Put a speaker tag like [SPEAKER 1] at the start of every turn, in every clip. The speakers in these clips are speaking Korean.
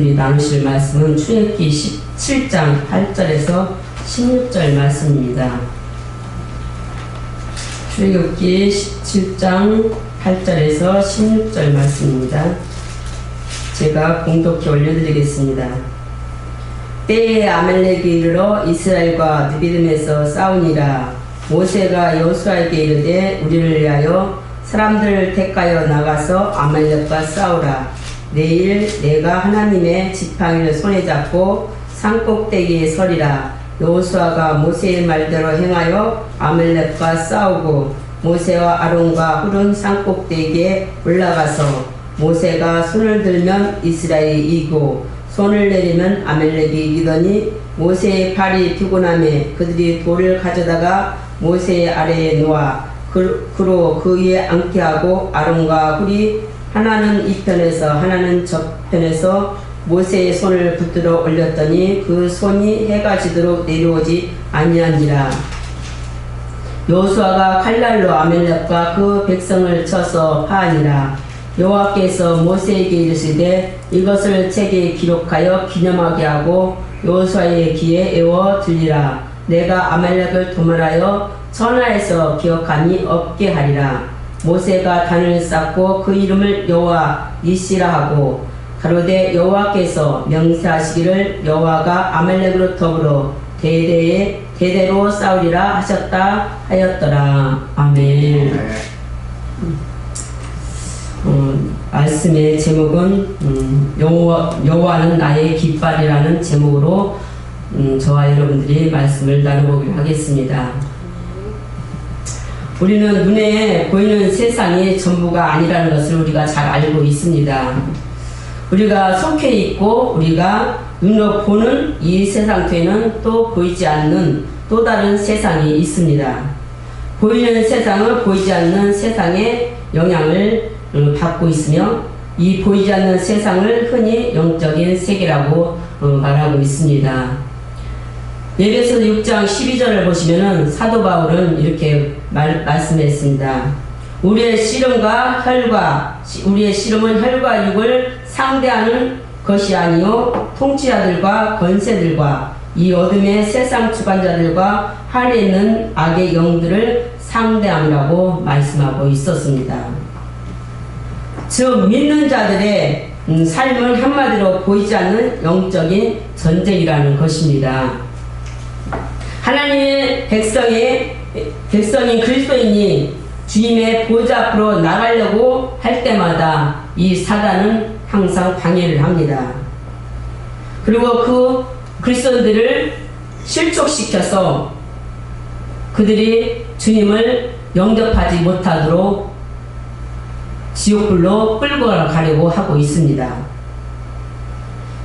[SPEAKER 1] 여러분들이 나누실 말씀은 출애굽기 17장 8절에서 16절 말씀입니다. 출애굽기 17장 8절에서 16절 말씀입니다. 제가 공독해 올려드리겠습니다. 때에 아멜렉이 이르러 이스라엘과 느비듬에서 싸우니라 모세가 여호수아에게 이르되 우리를 위하여 사람들을 택하여 나가서 아멜렉과 싸우라 내일 내가 하나님의 지팡이를 손에 잡고 산꼭대기에 서리라. 여호수아가 모세의 말대로 행하여 아멜렉과 싸우고 모세와 아론과 훌은 산꼭대기에 올라가서 모세가 손을 들면 이스라엘이 이기고 손을 내리면 아멜렉이 이기더니 모세의 팔이 피곤함에 그들이 돌을 가져다가 모세의 아래에 놓아 그, 그로 그 위에 앉게 하고 아론과 훌이 하나는 이편에서 하나는 저편에서 모세의 손을 붙들어 올렸더니 그 손이 해가 지도록 내려오지 아니하니라. 여호수아가 칼날로 아멜렉과 그 백성을 쳐서 파하니라. 여호와께서 모세에게 이르시되 이것을 책에 기록하여 기념하게 하고 여호수아의 귀에 애워 들리라. 내가 아멜렉을 도말하여 천하에서 기억함이 없게 하리라 모세가 단을 쌓고 그 이름을 여호와 니시라 하고 가로되 여호와께서 명세하시기를 여호와가 아멜렉으로 더불어 대대에 대대로 싸우리라 하셨다 하였더라 아멘. 어, 말씀의 제목은 음, 여호와, 여호와는 나의 깃발이라는 제목으로 음, 저와 여러분들이 말씀을 나눠보기로 하겠습니다. 우리는 눈에 보이는 세상이 전부가 아니라는 것을 우리가 잘 알고 있습니다. 우리가 속해 있고 우리가 눈으로 보는 이 세상 뒤에는 또 보이지 않는 또 다른 세상이 있습니다. 보이는 세상은 보이지 않는 세상의 영향을 음, 받고 있으며 이 보이지 않는 세상을 흔히 영적인 세계라고 어, 말하고 있습니다. 예배서 6장 12절을 보시면은 사도 바울은 이렇게 말, 말씀했습니다. 우리의 씨름과 혈과 우리의 씨름은 혈과 육을 상대하는 것이 아니요 통치자들과 권세들과 이 어둠의 세상 주관자들과 하늘에 있는 악의 영들을 상대함이라고 말씀하고 있었습니다. 즉 믿는 자들의 음, 삶은 한마디로 보이지 않는 영적인 전쟁이라는 것입니다. 하나님의 백성의 백성인 그리스도인이 주님의 보좌 앞으로 나가려고 할 때마다 이 사단은 항상 방해를 합니다. 그리고 그 그리스도인들을 실족시켜서 그들이 주님을 영접하지 못하도록 지옥불로 끌고 가려고 하고 있습니다.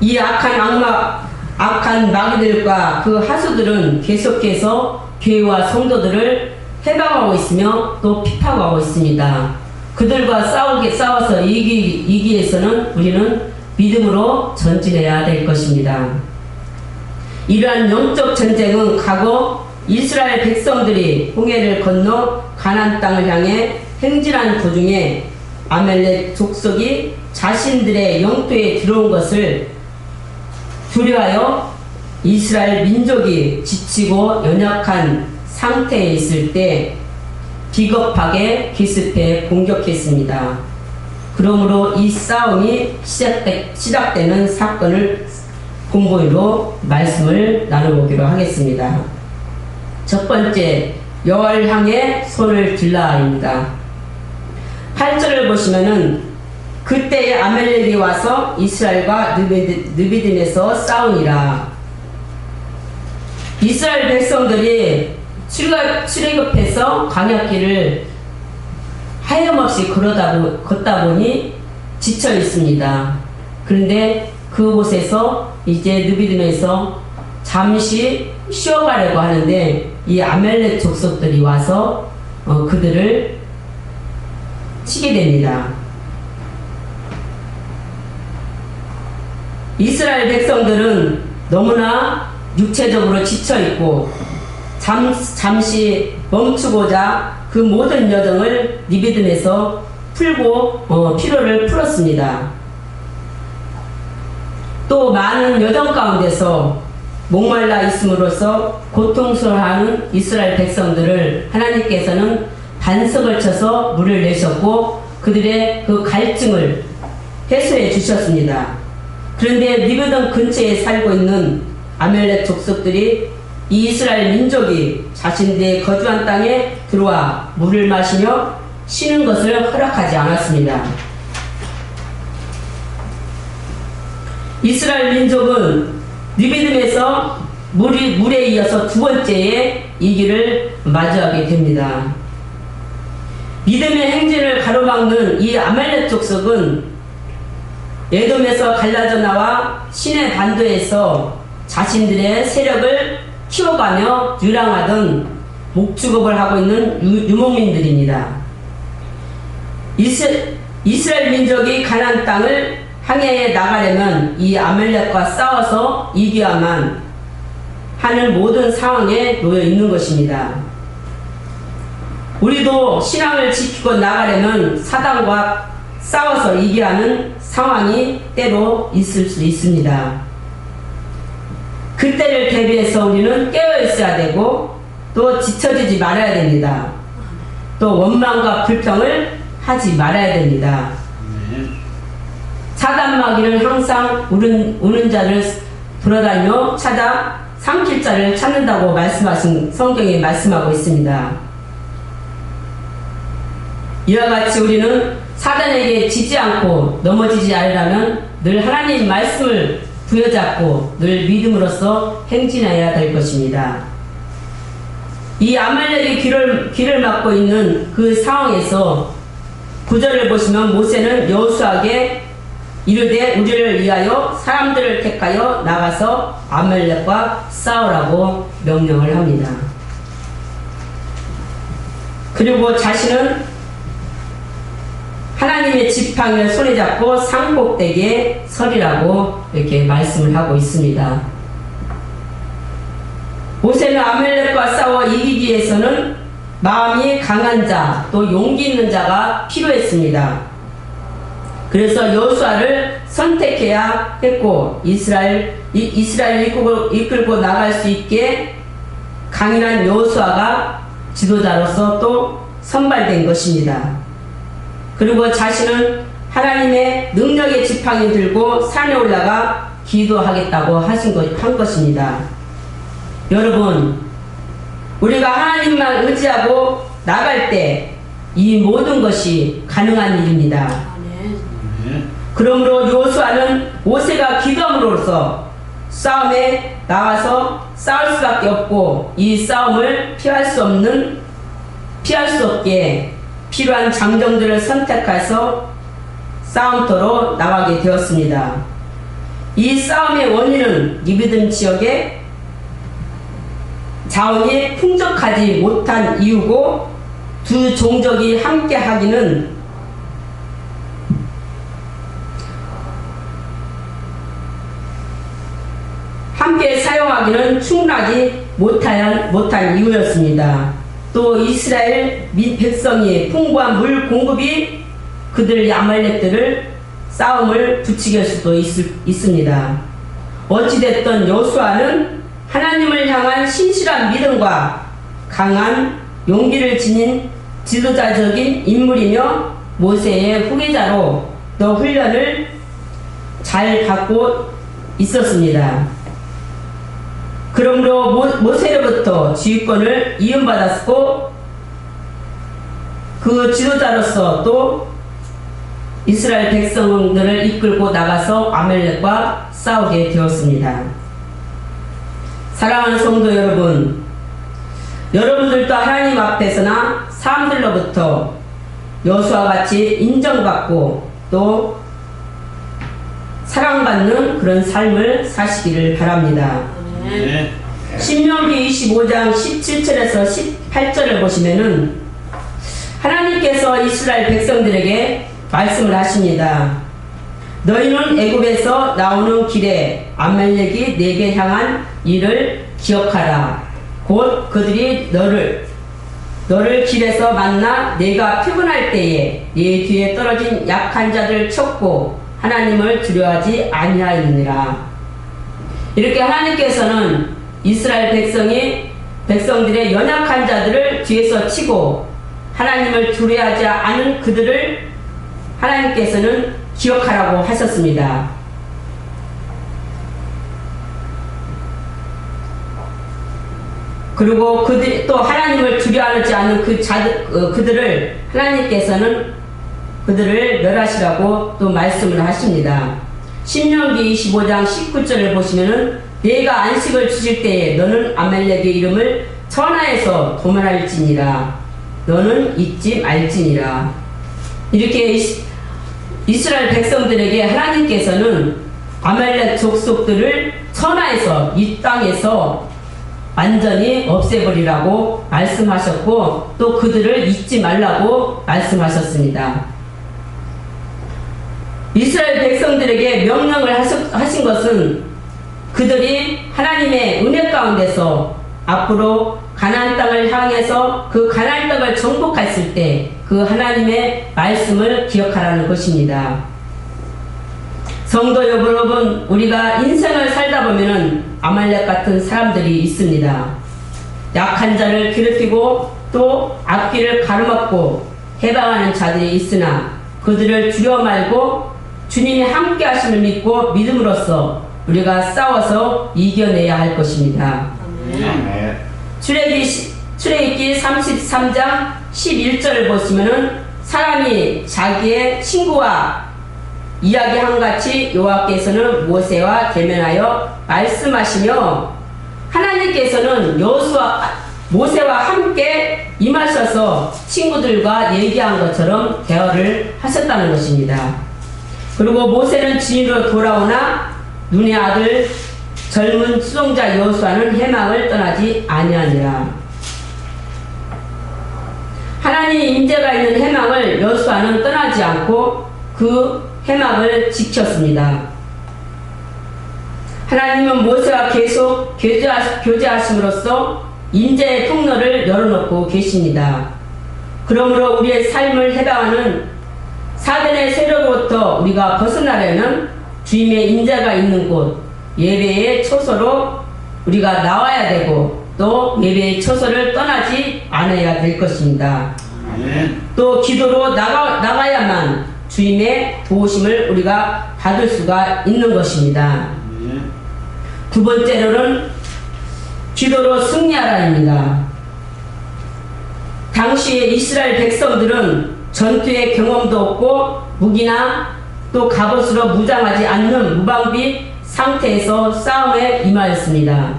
[SPEAKER 1] 이 악한 악마, 악한 마귀들과 그 하수들은 계속해서 교회와 성도들을 해방하고 있으며 또 피파하고 있습니다. 그들과 싸우게 싸워서 이기, 이기 위해서는 우리는 믿음으로 전진해야 될 것입니다. 이러한 영적 전쟁은 과거 이스라엘 백성들이 홍해를 건너 가나안 땅을 향해 행진한 도중에 아멜렉 족속이 자신들의 영토에 들어온 것을 두려하여 이스라엘 민족이 지치고 연약한 상태에 있을 때 비겁하게 기습해 공격했습니다. 그러므로 이 싸움이 시작되, 시작되는 사건을 본보이로 말씀을 나눠보기로 하겠습니다. 첫 번째, 여호와를 향해 손을 들라입니다. 8절을 보시면은 그때에 아멜렉이 와서 이스라엘과 느비딘에서 싸우니라. 이스라엘 백성들이 출애굽해서 광야길을 하염없이 걸어다 걷다 보니 지쳐 있습니다. 그런데 그곳에서 이제 느비dim에서 잠시 쉬어가려고 하는데 이 아멜렉 족속들이 와서 어, 그들을 치게 됩니다. 이스라엘 백성들은 너무나 육체적으로 지쳐 있고 잠, 잠시 멈추고자 그 모든 여정을 니비든에서 풀고 어, 피로를 풀었습니다. 또또 많은 여정 가운데서 목말라 있음으로써 고통스러워하는 이스라엘 백성들을 하나님께서는 반석을 쳐서 물을 내셨고 그들의 그 갈증을 해소해 주셨습니다. 그런데 니브던 근처에 살고 있는 아멜렉 족속들이 이 이스라엘 민족이 자신들의 거주한 땅에 들어와 물을 마시며 쉬는 것을 허락하지 않았습니다. 이스라엘 민족은 니비듬에서 물이, 물에 이어서 두 번째에 이 길을 마주하게 됩니다. 믿음의 행진을 가로막는 이 아말렉 족속은 에돔에서 갈라져 나와 신의 반도에서 자신들의 세력을 키워가며 유랑하던 목축업을 하고 있는 유, 유목민들입니다. 이스, 이스라엘 민족이 가난 땅을 항해에 나가려면 이 아멜렉과 싸워서 이겨야만 하는 모든 상황에 놓여 있는 것입니다. 우리도 신앙을 지키고 나가려면 사단과 싸워서 이겨야 하는 상황이 때로 있을 수 있습니다. 그때를 대비해서 우리는 깨어 있어야 되고 또 지쳐지지 말아야 됩니다. 또 원망과 불평을 하지 말아야 됩니다. 사단마귀는 항상 우는, 우는 자를 돌아다니며 찾아 삼킬 자를 찾는다고 말씀하신 성경에 말씀하고 있습니다. 이와 같이 우리는 사단에게 지지 않고 넘어지지 않으려면 늘 하나님 말씀을 부여잡고 늘 믿음으로써 행진해야 될 것입니다. 이 아말렉의 길을, 길을 막고 있는 그 상황에서 구절을 보시면 모세는 여호수아에게 이르되 우리를 위하여 사람들을 택하여 나가서 아멜렉과 싸우라고 명령을 합니다. 그리고 자신은 하나님의 지팡이를 손에 잡고 상복되게 서리라고 이렇게 말씀을 하고 있습니다. 모세는 아멜렉과 싸워 이기기 위해서는 마음이 강한 자, 또 용기 있는 자가 필요했습니다. 그래서 여호수아를 선택해야 했고 이스라엘 이, 이스라엘 이끌고, 이끌고 나갈 수 있게 강인한 여호수아가 지도자로서 또 선발된 것입니다. 그리고 자신은 하나님의 능력의 지팡이 들고 산에 올라가 기도하겠다고 하신 것, 한 것입니다. 여러분, 우리가 하나님만 의지하고 나갈 때 이 모든 것이 가능한 일입니다. 그러므로 요수아는 모세가 기도함으로써 싸움에 나와서 싸울 수밖에 없고 이 싸움을 피할 수 없는 피할 수 없게 필요한 장정들을 선택해서 싸움터로 나가게 되었습니다. 이 싸움의 원인은 리비든 지역에 자원이 풍족하지 못한 이유고 두 종족이 함께 하기는 함께 사용하기는 충분하지 못한, 못한 이유였습니다. 또 이스라엘 민 백성이 풍부한 물 공급이 그들 야말렉들을 싸움을 부추길 수도 있, 있습니다. 어찌됐든 여수아는 하나님을 향한 신실한 믿음과 강한 용기를 지닌 지도자적인 인물이며 모세의 후계자로 또 훈련을 잘 받고 있었습니다. 그러므로 모세로부터 지휘권을 이음받았고 그 지도자로서 또 이스라엘 백성들을 이끌고 나가서 아멜렉과 싸우게 되었습니다. 사랑하는 성도 여러분, 여러분들도 하나님 앞에서나 사람들로부터 여수와 같이 인정받고 또 사랑받는 그런 삶을 사시기를 바랍니다.
[SPEAKER 2] 네.
[SPEAKER 1] 신명기 25장 17절에서 18절을 보시면은 하나님께서 이스라엘 백성들에게 말씀을 하십니다. 너희는 애굽에서 나오는 길에 아멜렉이 내게 향한 일을 기억하라. 곧 그들이 너를 너를 길에서 만나 내가 피곤할 때에 네 뒤에 떨어진 약한 자들 쳤고 하나님을 두려워하지 아니하였느니라. 이렇게 하나님께서는 이스라엘 백성이 백성들의 연약한 자들을 뒤에서 치고 하나님을 두려워하지 않은 그들을 하나님께서는 기억하라고 하셨습니다. 그리고 그들 또 하나님을 두려워하지 않는 그 자들 어, 그들을 하나님께서는 그들을 멸하시라고 또 말씀을 하십니다. 신명기 25장 19절을 보시면은 내가 안식을 주실 때에 너는 아멜렉의 이름을 천하에서 도말할지니라 너는 잊지 말지니라 이렇게 이스- 이스라엘 백성들에게 하나님께서는 아멜렉 족속들을 천하에서 이 땅에서 완전히 없애버리라고 말씀하셨고 또 그들을 잊지 말라고 말씀하셨습니다. 이스라엘 백성들에게 명령을 하신 것은 그들이 하나님의 은혜 가운데서 앞으로 가나안 땅을 향해서 그 가나안 땅을 정복했을 때 그 하나님의 말씀을 기억하라는 것입니다. 성도 여러분, 우리가 인생을 살다 보면은 아말렉 같은 사람들이 있습니다. 약한 자를 괴롭히고 또 앞길을 가로막고 해방하는 자들이 있으나 그들을 두려워 말고 주님이 함께 하심을 믿고 믿음으로써 우리가 싸워서 이겨내야 할 것입니다. 출애기 출애굽기 33장 11절을 보시면은 사람이 자기의 친구와 이야기한 같이 여호와께서는 모세와 대면하여 말씀하시며 하나님께서는 여호수아 모세와 함께 임하셔서 친구들과 얘기한 것처럼 대화를 하셨다는 것입니다. 그리고 모세는 진으로 돌아오나 눈의 아들 젊은 수종자 여호수아는 해망을 떠나지 아니하니라. 하나님 임재가 있는 해망을 여호수아는 떠나지 않고 그 해망을 지켰습니다. 하나님은 모세와 계속 교제하, 교제하심으로써 임재의 통로를 열어놓고 계십니다. 그러므로 우리의 삶을 해방하는 사단의 세력으로부터 우리가 벗어나려면 주님의 임재가 있는 곳 예배의 초소로 우리가 나와야 되고 또 예배의 초소를 떠나지 않아야 될 것입니다.
[SPEAKER 2] 아멘.
[SPEAKER 1] 또 기도로 나가, 나가야만 주님의 도우심을 우리가 받을 수가 있는 것입니다.
[SPEAKER 2] 아멘.
[SPEAKER 1] 두 번째로는 기도로 승리하라입니다. 당시에 이스라엘 백성들은 전투의 경험도 없고 무기나 또 갑옷으로 무장하지 않는 무방비 상태에서 싸움에 임하였습니다.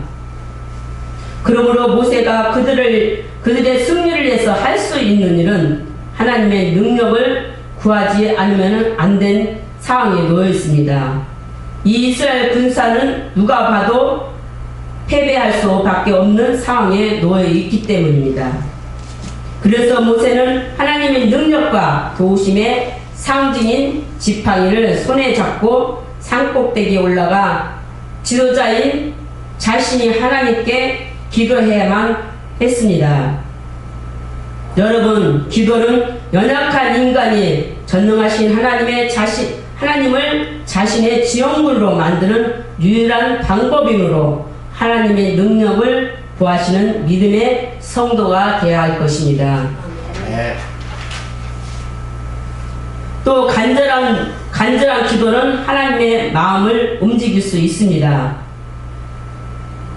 [SPEAKER 1] 그러므로 모세가 그들을 그들의 승리를 위해서 할 수 있는 일은 하나님의 능력을 구하지 않으면 안 된 상황에 놓여 있습니다. 이 이스라엘 군사는 누가 봐도 패배할 수밖에 없는 상황에 놓여 있기 때문입니다. 그래서 모세는 하나님의 능력과 도우심의 상징인 지팡이를 손에 잡고 산꼭대기에 올라가 지도자인 자신이 하나님께 기도해야만 했습니다. 여러분, 기도는 연약한 인간이 전능하신 하나님의 자신, 하나님을 자신의 지형물로 만드는 유일한 방법이므로 하나님의 능력을 구하시는 믿음의 성도가 되어야 할 것입니다.
[SPEAKER 2] 아멘.
[SPEAKER 1] 또 간절한 간절한 기도는 하나님의 마음을 움직일 수 있습니다.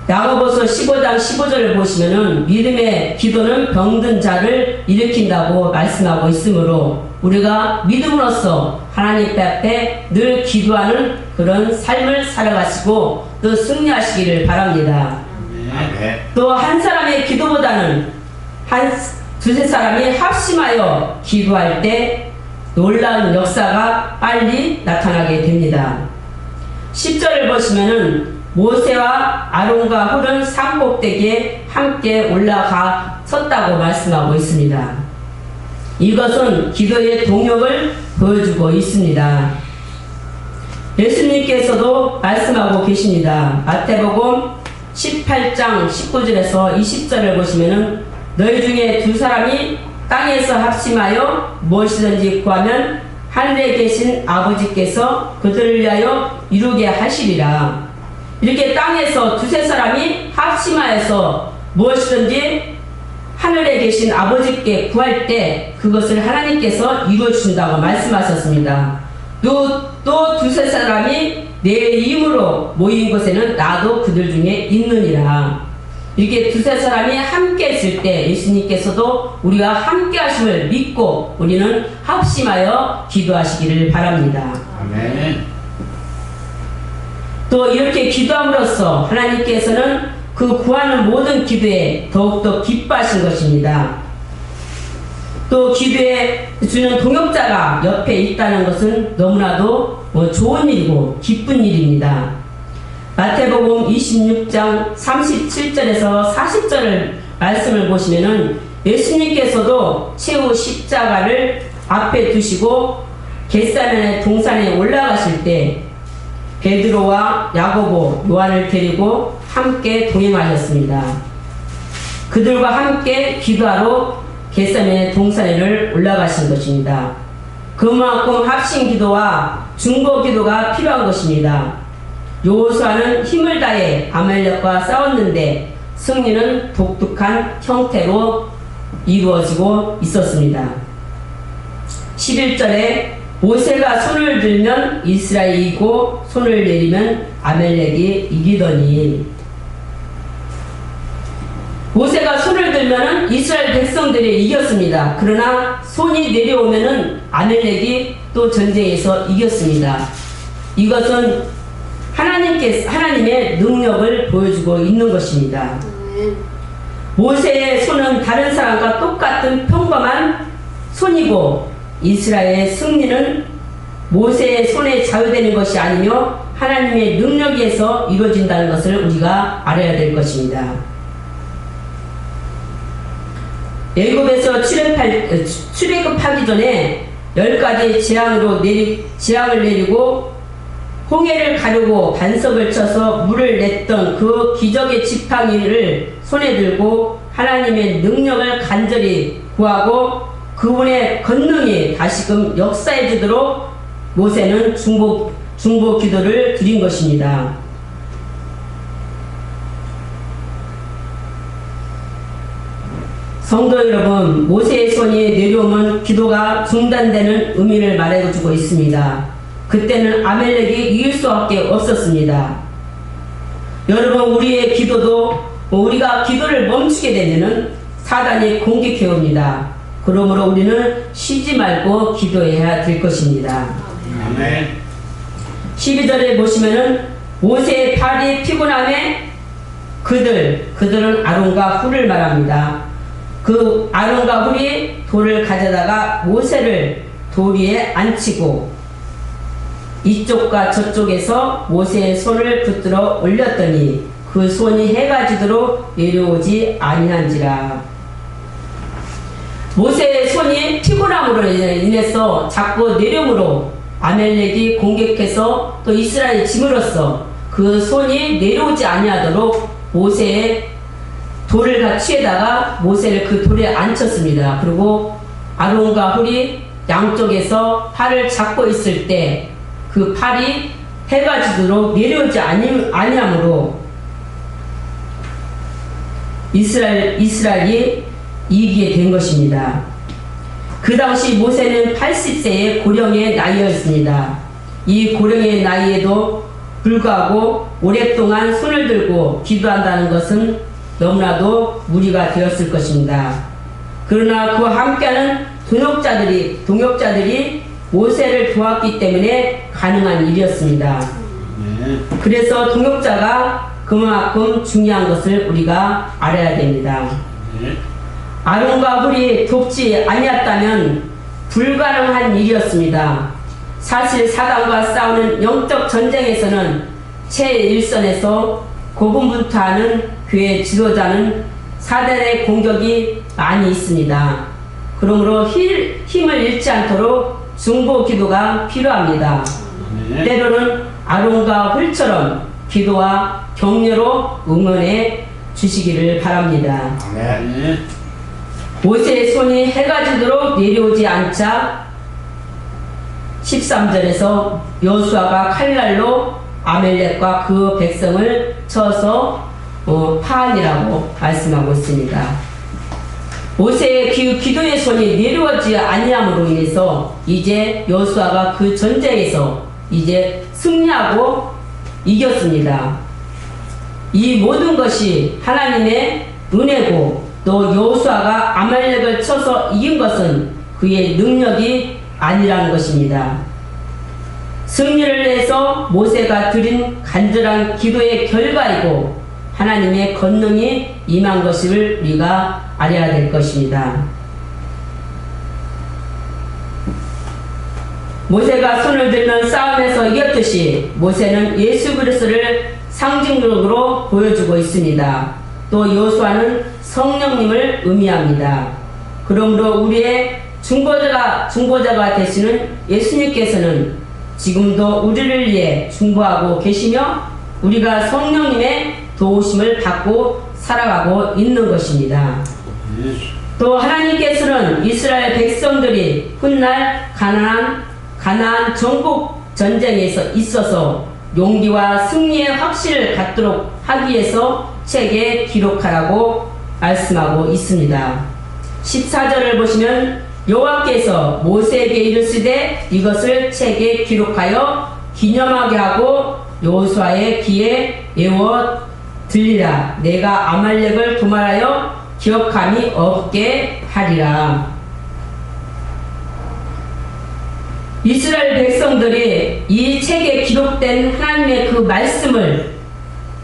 [SPEAKER 1] 야고보서 15장 15절을 보시면은 믿음의 기도는 병든 자를 일으킨다고 말씀하고 있으므로 우리가 믿음으로써 하나님 앞에 늘 기도하는 그런 삶을 살아가시고 또 승리하시기를 바랍니다.
[SPEAKER 2] 아멘.
[SPEAKER 1] 또한 사람의 기도보다는 한 두세 사람이 합심하여 기도할 때 놀라운 역사가 빨리 나타나게 됩니다. 10절을 보시면은 모세와 아론과 홀은 산꼭대기에 함께 올라가 섰다고 말씀하고 있습니다. 이것은 기도의 동력을 보여주고 있습니다. 예수님께서도 말씀하고 계십니다. 마태복음 18장 19절에서 20절을 보시면은 너희 중에 두 사람이 땅에서 합심하여 무엇이든지 구하면 하늘에 계신 아버지께서 그들을 위하여 이루게 하시리라. 이렇게 땅에서 두세 사람이 합심하여서 무엇이든지 하늘에 계신 아버지께 구할 때 그것을 하나님께서 이루어 주신다고 말씀하셨습니다. 또, 또 두세 사람이 내 이름으로 모인 곳에는 나도 그들 중에 있느니라. 이렇게 두세 사람이 함께 있을 때 예수님께서도 우리와 함께 하심을 믿고 우리는 합심하여 기도하시기를 바랍니다.
[SPEAKER 2] 아멘.
[SPEAKER 1] 또 이렇게 기도함으로써 하나님께서는 그 구하는 모든 기도에 더욱더 기뻐하신 것입니다. 또 기도에 주는 동역자가 옆에 있다는 것은 너무나도 뭐 좋은 일이고 기쁜 일입니다. 마태복음 26장 37절에서 40절을 말씀을 보시면은 예수님께서도 최후 십자가를 앞에 두시고 겟세마네 동산에 올라가실 때 베드로와 야고보, 요한을 데리고 함께 동행하셨습니다. 그들과 함께 기도하러 겟세마네 동산에를 올라가신 것입니다. 그만큼 합심 기도와 중보 기도가 필요한 것입니다. 요호수아는 힘을 다해 아말렉과 싸웠는데 승리는 독특한 형태로 이루어지고 있었습니다. 11절에 모세가 손을 들면 이스라엘이 이기고 손을 내리면 아멜렉이 이기더니 모세가 손을 들면은 이스라엘 백성들이 이겼습니다. 그러나 손이 내려오면은 아멜렉이 또 전쟁에서 이겼습니다. 이것은 하나님께 하나님의 능력을 보여주고 있는 것입니다. 모세의 손은 다른 사람과 똑같은 평범한 손이고 이스라엘의 승리는 모세의 손에 자유되는 것이 아니며 하나님의 능력에 의해서 이루어진다는 것을 우리가 알아야 될 것입니다. 애굽에서 출애굽하기 전에 열 가지 재앙으로 내리, 재앙을 내리고 홍해를 가르고 반석을 쳐서 물을 냈던 그 기적의 지팡이를 손에 들고 하나님의 능력을 간절히 구하고 그분의 권능이 다시금 역사해 주도록 모세는 중보, 중보 기도를 드린 것입니다. 성도 여러분, 모세의 손이 내려오면 기도가 중단되는 의미를 말해주고 있습니다. 그때는 아멜렉이 이길 수밖에 없었습니다. 여러분, 우리의 기도도 우리가 기도를 멈추게 되면은 사단이 공격해 옵니다. 그러므로 우리는 쉬지 말고 기도해야 될 것입니다.
[SPEAKER 2] 아멘.
[SPEAKER 1] 12절에 보시면은 모세의 팔이 피곤함에 그들, 그들은 아론과 훌을 말합니다. 그 아론과 훌이 돌을 가져다가 모세를 돌 위에 앉히고 이쪽과 저쪽에서 모세의 손을 붙들어 올렸더니 그 손이 해가 지도록 내려오지 아니한지라. 모세의 손이 피곤함으로 인해서 자꾸 내려므로 아멜렉이 공격해서 또 이스라엘 짐으로써 그 손이 내려오지 아니하도록 모세의 돌을 같이에다가 모세를 그 돌에 앉혔습니다. 그리고 아론과 훌이 양쪽에서 팔을 잡고 있을 때 그 팔이 해가 지도록 내려오지 아니, 아니하므로 이스라엘, 이스라엘이 이기게 된 것입니다. 그 당시 모세는 80세의 고령의 나이였습니다. 이 고령의 나이에도 불구하고 오랫동안 손을 들고 기도한다는 것은 너무나도 무리가 되었을 것입니다. 그러나 그와 함께하는 동역자들이, 동역자들이 모세를 도왔기 때문에 가능한 일이었습니다.
[SPEAKER 2] 아멘.
[SPEAKER 1] 그래서 동역자가 그만큼 중요한 것을 우리가 알아야 됩니다.
[SPEAKER 2] 네.
[SPEAKER 1] 아론과 훌이 돕지 아니었다면 불가능한 일이었습니다. 사실 사단과 싸우는 영적 전쟁에서는 최일선에서 고군분투하는 교회 지도자는 사단의 공격이 많이 있습니다. 그러므로 힘- 힘을 잃지 않도록 중보 기도가 필요합니다.
[SPEAKER 2] 아멘.
[SPEAKER 1] 때로는 아론과 훌처럼 기도와 격려로 응원해 주시기를 바랍니다.
[SPEAKER 3] 네.
[SPEAKER 1] 모세의 손이 해가 지도록 내려오지 않자 12절에 12절에 보시면은 모세의 손이 내려오지 않자 12절에 보시면은 모세의 손이 해가 지도록 내려오지 아니함으로 이스라엘 이스라엘이 이기게 된 것입니다. 13절에서 여수아가 칼날로 아멜렉과 그 백성을 쳐서 어, 파한이라고 말씀하고 있습니다. 모세의 기, 기도의 손이 내려오지 아니함으로 인해서 이제 여수아가 그 전쟁에서 이제 승리하고 이겼습니다. 이 모든 것이 하나님의 은혜고 또 여호수아가 아말렉을 쳐서 이긴 것은 그의 능력이 아니라는 것입니다. 승리를 내서 모세가 드린 간절한 기도의 결과이고 하나님의 권능이 임한 것을 우리가 알아야 될 것입니다. 모세가 손을 들면 싸움에서 이겼듯이 모세는 예수 그리스도를 상징적으로 보여주고 있습니다. 또 여호수아는 성령님을 의미합니다. 그러므로 우리의 중보자가 중보자가 되시는 예수님께서는 지금도 우리를 위해 중보하고 계시며 우리가 성령님의 도우심을 받고 살아가고 있는 것입니다.
[SPEAKER 2] 네.
[SPEAKER 1] 또 하나님께서는 이스라엘 백성들이 훗날 가나안 가나안 정복 전쟁에서 있어서 용기와 승리의 확신을 갖도록 하기 위해서 책에 기록하라고 말씀하고 있습니다. 14절을 보시면 여호와께서 모세에게 이르시되 이것을 책에 기록하여 기념하게 하고 여호수아의 귀에 외워 들리라 내가 아말렉을 도말하여 기억함이 없게 하리라 이스라엘 백성들이 이 책에 기록된 하나님의 그 말씀을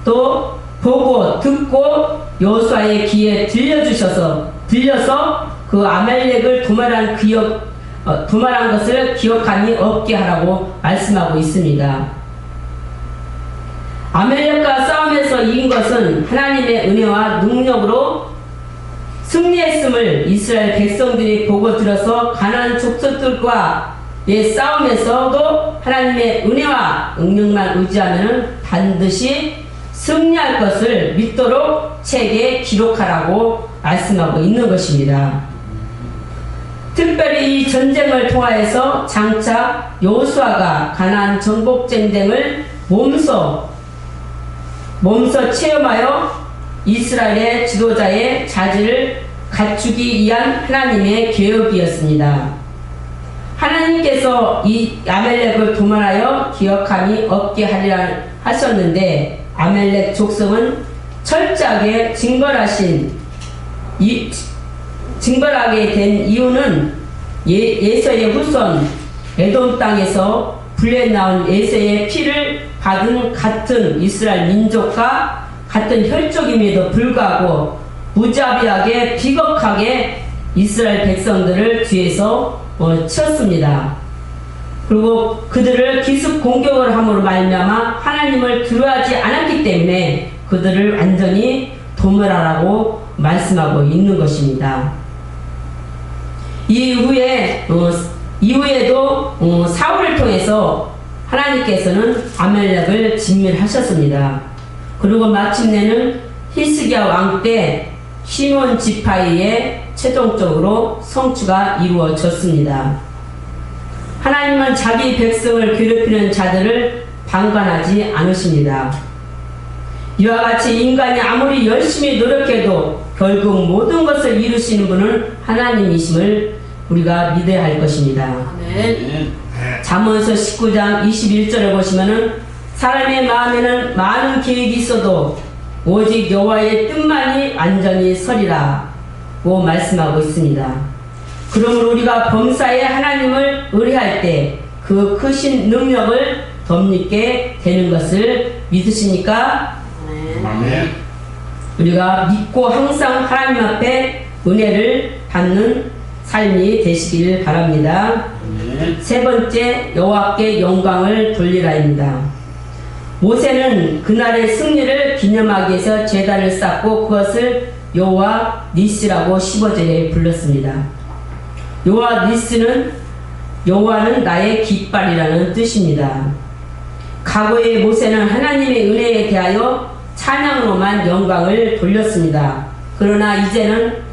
[SPEAKER 1] 또 보고 듣고 여호수아의 귀에 들려주셔서 들려서 그 아말렉을 도말한 기억 어, 도말한 것을 기억함이 없게 하라고 말씀하고 있습니다. 아멜렉과 싸움에서 이긴 것은 하나님의 은혜와 능력으로 승리했음을 이스라엘 백성들이 보고 들어서 가나안 족속들과 의 싸움에서도 하나님의 은혜와 능력만 의지하면 반드시 승리할 것을 믿도록 책에 기록하라고 말씀하고 있는 것입니다. 특별히 이 전쟁을 통하여서 장차 여호수아가 가나안 정복 전쟁을 몸소 몸소 체험하여 이스라엘의 지도자의 자질을 갖추기 위한 하나님의 계획이었습니다. 하나님께서 이 아멜렉을 도말하여 기억함이 없게 하리라 하셨는데 아멜렉 족속은 철저하게 징벌하신 이 징벌하게 된 이유는 예, 예서의 후손 에돔 땅에서 불려 나온 예서의 피를 받은 같은 이스라엘 민족과 같은 혈족임에도 불구하고 무자비하게 비겁하게 이스라엘 백성들을 뒤에서 어, 쳤습니다. 그리고 그들을 기습 공격을 함으로 말미암아 하나님을 두려워하지 않았기 때문에 그들을 완전히 도멸하라고 말씀하고 있는 것입니다. 이후에 어, 이후에도 어, 사울을 통해서 하나님께서는 아멜렉을 진멸하셨습니다. 그리고 마침내는 히스기야 왕 때 시몬 지파이에 최종적으로 성취가 이루어졌습니다. 하나님은 자기 백성을 괴롭히는 자들을 방관하지 않으십니다. 이와 같이 인간이 아무리 열심히 노력해도 결국 모든 것을 이루시는 분은 하나님이심을 우리가 믿어야 할 것입니다.
[SPEAKER 2] 네.
[SPEAKER 1] 잠언서 19장 21절을 보시면은 사람의 마음에는 많은 계획이 있어도 오직 여호와의 뜻만이 완전히 서리라고 말씀하고 있습니다. 그러므로 우리가 범사에 하나님을 의뢰할 때 그 크신 능력을 덧입게 되는 것을 믿으십니까?
[SPEAKER 2] 아멘.
[SPEAKER 1] 우리가 믿고 항상 하나님 앞에 은혜를 받는 삶이 되시길 바랍니다.
[SPEAKER 2] 네.
[SPEAKER 1] 세 번째 여호와께 영광을 돌리라입니다. 모세는 그날의 승리를 기념하기 위해서 제단을 쌓고 그것을 여호와 니스라고 15절에 불렀습니다. 여호와 니스는 여호와는 나의 깃발이라는 뜻입니다. 과거의 모세는 하나님의 은혜에 대하여 찬양으로만 영광을 돌렸습니다. 그러나 이제는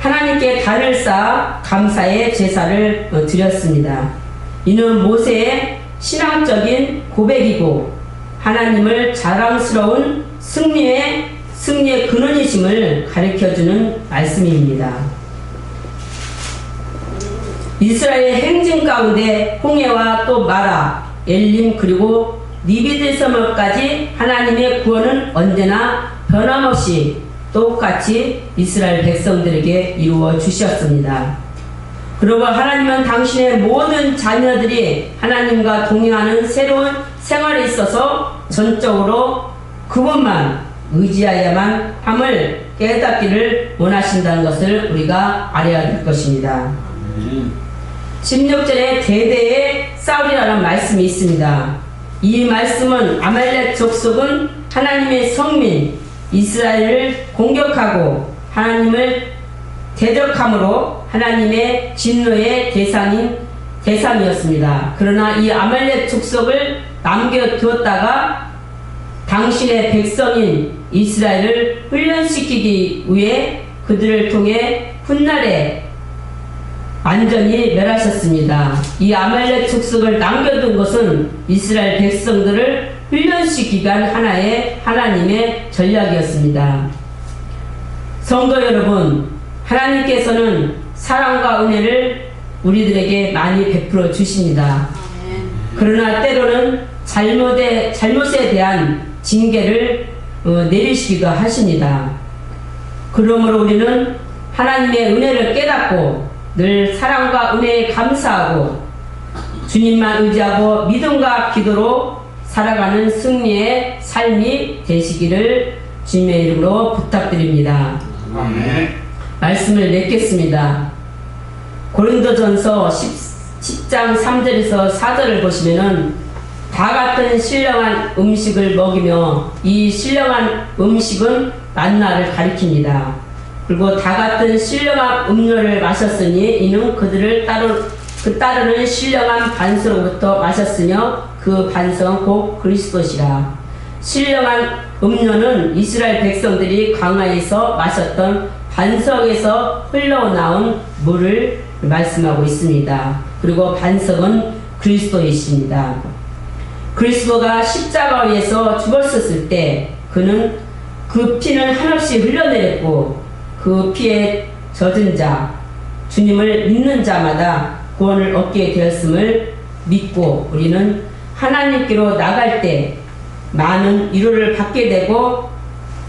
[SPEAKER 1] 하나님께 달을 쌓아 감사의 제사를 어, 드렸습니다. 이는 모세의 신앙적인 고백이고 하나님을 자랑스러운 승리의 승리의 근원이심을 가르쳐주는 말씀입니다. 이스라엘 행진 가운데 홍해와 또 마라, 엘림 그리고 니비드 섬까지 하나님의 구원은 언제나 변함없이 똑같이 이스라엘 백성들에게 이루어 주셨습니다. 그리고 하나님은 당신의 모든 자녀들이 하나님과 동행하는 새로운 생활에 있어서 전적으로 그분만 의지하야만 함을 깨닫기를 원하신다는 것을 우리가 알아야 될 것입니다.
[SPEAKER 2] 아멘.
[SPEAKER 1] 16절에 대대의 싸우리라는 말씀이 있습니다. 이 말씀은 아말렉 족속은 하나님의 성민 이스라엘을 공격하고 하나님을 대적함으로 하나님의 진노의 대상인 대상이었습니다. 그러나 이 아말렉 족속을 남겨두었다가 당신의 백성인 이스라엘을 훈련시키기 위해 그들을 통해 훗날에 완전히 멸하셨습니다. 이 아말렉 족속을 남겨둔 것은 이스라엘 백성들을 훈련시키기 위한 하나의 하나님의 전략이었습니다. 성도 여러분, 하나님께서는 사랑과 은혜를 우리들에게 많이 베풀어 주십니다. 그러나 때로는 잘못에, 잘못에 대한 징계를 어, 내리시기도 하십니다. 그러므로 우리는 하나님의 은혜를 깨닫고 늘 사랑과 은혜에 감사하고 주님만 의지하고 믿음과 기도로 살아가는 승리의 삶이 되시기를 주님의 이름으로 부탁드립니다.
[SPEAKER 2] 아멘.
[SPEAKER 1] 말씀을 맺겠습니다. 고린도전서 10, 장 3절에서 4절을 보시면은 다 같은 신령한 음식을 먹이며 이 신령한 음식은 만나를 가리킵니다. 그리고 다 같은 신령한 음료를 마셨으니 이는 그들을 따르 그 따르는 신령한 반서로부터 마셨으며 그 반성은 곧 그리스도시라. 신령한 음료는 이스라엘 백성들이 광야에서 마셨던 반석에서 흘러나온 물을 말씀하고 있습니다. 그리고 반석은 그리스도이십니다. 그리스도가 십자가 위에서 죽었었을 때 그는 그 피는 한없이 흘러내렸고 그 피에 젖은 자 주님을 믿는 자마다 구원을 얻게 되었음을 믿고 우리는 하나님께로 나갈 때 많은 위로를 받게 되고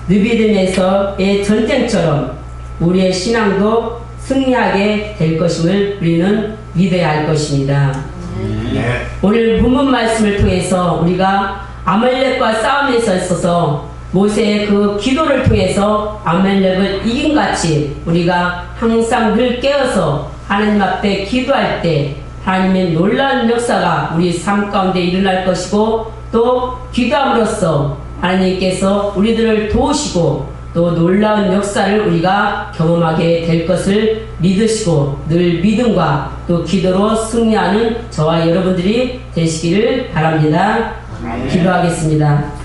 [SPEAKER 1] 느비듬에서의 전쟁처럼 우리의 신앙도 승리하게 될 것임을 우리는 믿어야 할 것입니다.
[SPEAKER 2] 네.
[SPEAKER 1] 오늘 본문 말씀을 통해서 우리가 아말렉과 싸움에서 있어서 모세의 그 기도를 통해서 아말렉을 이긴 같이 우리가 항상 늘 깨어서 하나님 앞에 기도할 때 하나님의 놀라운 역사가 우리 삶 가운데 일어날 것이고 또 기도함으로써 하나님께서 우리들을 도우시고 또 놀라운 역사를 우리가 경험하게 될 것을 믿으시고 늘 믿음과 또 기도로 승리하는 저와 여러분들이 되시기를 바랍니다. 기도하겠습니다.